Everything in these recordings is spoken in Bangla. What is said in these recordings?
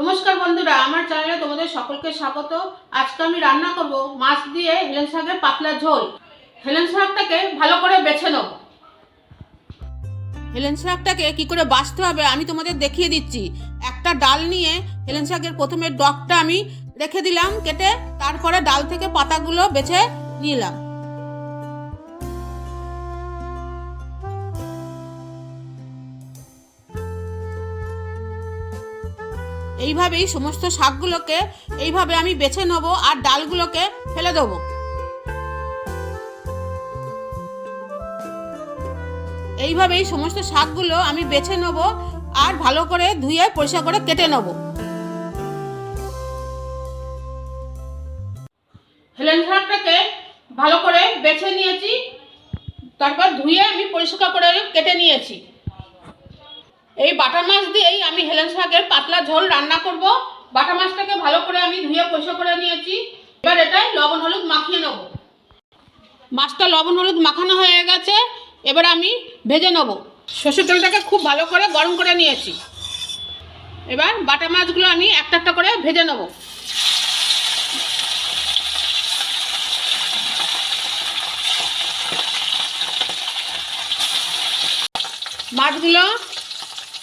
নমস্কার বন্ধুরা, আমার চ্যানেলে তোমাদের সকলকে স্বাগত। আজকে আমি রান্না করব মাছ দিয়ে হেলেন শাকের পাতলা ঝোল। হেলেন শাকটাকে ভালো করে বেছে নেব। হেলেন শাকটাকে কি করে বাছতে হবে আমি তোমাদের দেখিয়ে দিচ্ছি। একটা ডাল নিয়ে হেলেন শাকের প্রথমে ডগটা আমি রেখে দিলাম, কেটে তারপরে ডাল থেকে পাতাগুলো বেছে নিলাম। এইভাবেই সমস্ত শাকগুলোকে এইভাবে আমি বেছে নেব আর ডালগুলোকে ফেলে দেবো। এইভাবেই সমস্ত শাকগুলো আমি বেছে নেব আর ভালো করে ধুয়ে পরিষ্কার করে কেটে নেব। হেলেন শাকটাকে ভালো করে বেছে নিয়েছি, তারপর ধুয়ে আমি পরিষ্কার করে কেটে নিয়েছি। এই বাটা মাছ দিয়েই আমি হেলেন শাকের পাতলা ঝোল রান্না করব। বাটা মাছটাকে ভালো করে আমি ধুয়ে পরিষ্কার করে নিয়েছি। এবার এটাই লবণ হলুদ মাখিয়ে নেব। মাছটা লবণ হলুদ মাখানো হয়ে গেছে। এবার আমি ভেজে নেব। সর্ষের তেলটাকে খুব ভালো করে গরম করে নিয়েছি। এবার বাটা মাছগুলো আমি একটা একটা করে ভেজে নেব। মাছগুলো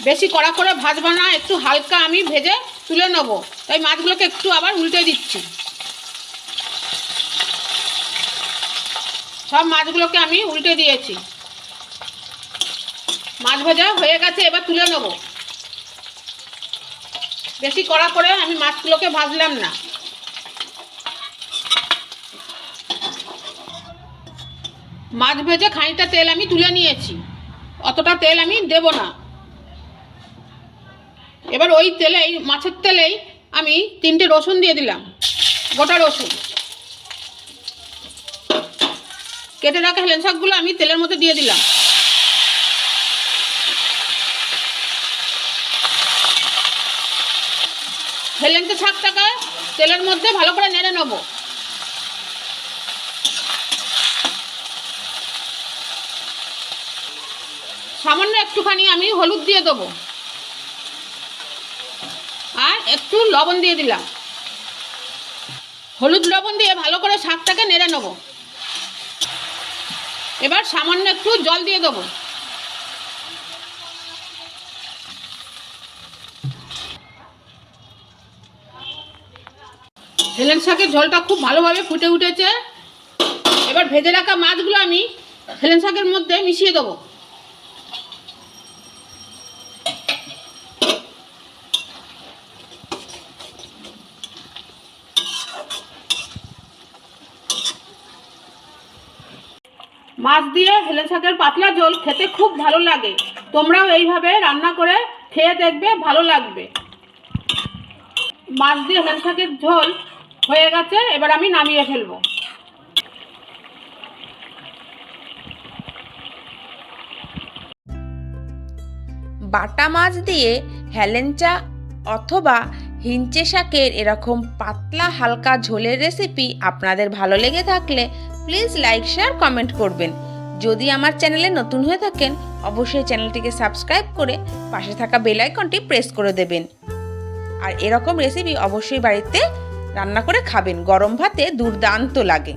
বেশি কড়া করে ভাজবো না, একটু হালকা আমি ভেজে তুলে নেব। তাই মাছগুলোকে একটু আবার উল্টে দিচ্ছি। সব মাছগুলোকে আমি উল্টে দিয়েছি। মাছ ভাজা হয়ে গেছে, এবার তুলে নেব। বেশি কড়া করে আমি মাছগুলোকে ভাজলাম না। মাছ ভেজে খানিকটা তেল আমি তুলে নিয়েছি। অতটা তেল আমি দেব না। এবার ওই তেলেই, মাছের তেলেই আমি তিনটে রসুন দিয়ে দিলাম, গোটা রসুন। কেটে রাখা হেলেন শাকগুলো আমি তেলের মধ্যে দিয়ে দিলাম। হেলেন্তে শাকটাকে তেলের মধ্যে ভালো করে নেড়ে নেব। সামান্য একটুখানি আমি হলুদ দিয়ে দেবো। আর একটু লবণ দিয়ে দিলাম। হলুদ লবণ দিয়ে ভালো করে শাকটাকে নেড়ে নেব। এবার সামান্য একটু জল দিয়ে দেবো। হেলেন শাকের ঝোলটা খুব ভালোভাবে ফুটে উঠেছে। এবার ভেজে রাখা মাছগুলো আমি হেলেন শাকের মধ্যে মিশিয়ে দেবো। মাছ দিয়ে হেলেন শাকের পাতলা ঝোল খেতে খুব ভালো লাগে। তোমরাও এইভাবে রান্না করে খেয়ে দেখবে, ভালো লাগবে। মাছ দিয়ে হেলেন শাকের ঝোল হয়ে গেছে, এবার আমি নামিয়ে ফেলব। বাটা মাছ দিয়ে হেলেঞ্চা অথবা হিঞ্চে শাকের এরকম পাতলা হালকা ঝোলের রেসিপি আপনাদের ভালো লেগে থাকলে প্লিজ লাইক শেয়ার কমেন্ট করবেন। যদি আমার চ্যানেলে নতুন হয়ে থাকেন, অবশ্যই চ্যানেলটিকে সাবস্ক্রাইব করে পাশে থাকা বেল আইকনটি প্রেস করে দেবেন। আর এরকম রেসিপি অবশ্যই বাড়িতে রান্না করে খাবেন। গরম ভাতে দুর্দান্ত লাগে।